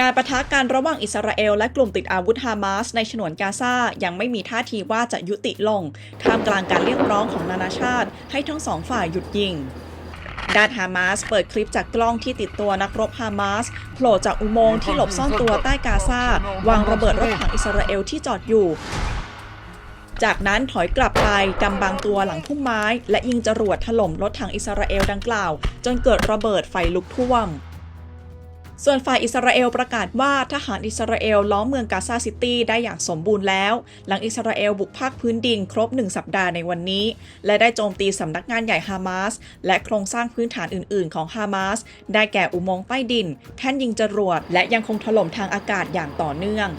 การประทะกันระหว่างอิสราเอลและกลุ่มติดอาวุธฮามาสในฉนวนกาซายังไม่มีท่าทีว่าจะยุติลง ท่ามกลางการเรียกร้องของนานาชาติ ให้ทั้งสองฝ่ายหยุดยิงด้านฮามาสเปิดคลิปจากกล้องที่ติดตัวนักรบฮามาสโผล่จากอุโมงค์ที่หลบซ่อนตัวใต้กาซาวางระเบิดรถถังอิสราเอลที่จอดอยู่ จากนั้นถอยกลับไปกำบังตัวหลังพุ่มไม้ และยิงจรวดถล่มรถถังอิสราเอลดังกล่าว จนเกิดระเบิดไฟลุกท่วม ส่วนฝ่ายอิสราเอลประกาศว่าทหารอิสราเอลล้อมเมืองกาซาซิตี้ได้อย่างสมบูรณ์แล้ว หลังอิสราเอลบุกภาคพื้นดินครบ 1 สัปดาห์ในวันนี้ และได้โจมตีสำนักงานใหญ่ฮามาสและโครงสร้างพื้นฐานอื่น ๆ ของฮามาสได้แก่อุโมงค์ใต้ดิน แท่นยิงจรวด และยังคงถล่มทางอากาศอย่างต่อเนื่อง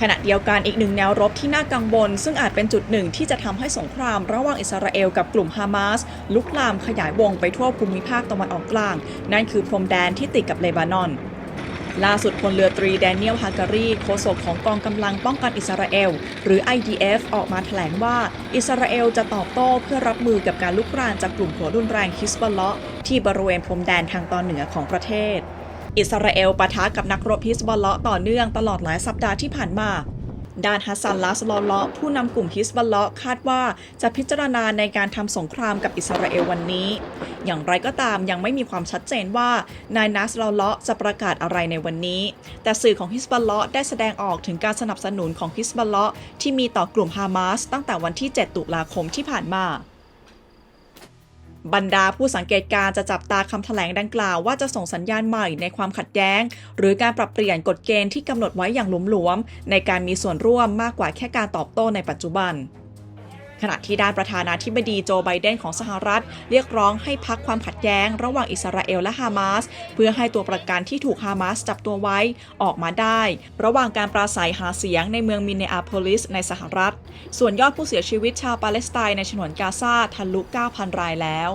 ขณะเดียวกันอีกหนึ่งแนวรบที่น่ากังวลซึ่งอาจเป็นจุดหนึ่งที่จะทำให้สงครามระหว่างอิสราเอลกับกลุ่มฮามาสลุกลามขยายวงไปทั่วภูมิภาคตะวันออกกลาง นั่นคือพรมแดนที่ติดกับเลบานอนล่าสุดพลเรือตรีแดเนียลฮาการีโฆษกของกองกำลังป้องกันอิสราเอล หรือ IDF ออกมาแถลงว่า อิสราเอลจะตอบโต้เพื่อรับมือกับการลุกรานจากกลุ่มหัวรุนแรงฮิสบอลเลาะที่บริเวณพรมแดนทางตอนเหนือของประเทศ อิสราเอลปะทะกับนักรบฮิสบอลเลาะห์ต่อเนื่องตลอดหลายสัปดาห์ที่ผ่านมาด้านฮัสซันลาสลอเลาะผู้นำกลุ่มฮิสบอลเลาะห์คาดว่าจะพิจารณาในการทำสงครามกับอิสราเอลวันนี้ อย่างไรก็ตามยังไม่มีความชัดเจนว่านายนัสลอเลาะจะประกาศอะไรในวันนี้ แต่สื่อของฮิสบอลเลาะห์ได้แสดงออกถึงการสนับสนุนของฮิสบอลเลาะห์ที่มีต่อกลุ่มฮามาสตั้งแต่วันที่ 7 ตุลาคมที่ผ่านมา บรรดาผู้สังเกตการณ์จะจับตาคำแถลงดังกล่าวว่าจะส่งสัญญาณใหม่ในความขัดแย้ง หรือการปรับเปลี่ยนกฎเกณฑ์ที่กำหนดไว้อย่างหลวมๆในการมีส่วนร่วมมากกว่าแค่การตอบโต้ในปัจจุบัน ขณะที่ด้านประธานาธิบดีโจไบเดนของสหรัฐ เรียกร้องให้พักความขัดแย้ง ระหว่างอิสราเอลและฮามาส เพื่อให้ตัวประกันที่ถูกฮามาสจับตัวไว้ออกมาได้ ระหว่างการปราศัยหาเสียงในเมืองมินเนอาโพลิสในสหรัฐ ส่วนยอดผู้เสียชีวิตชาวปาเลสไตน์ในฉนวนกาซาทะลุ 9,000 รายแล้ว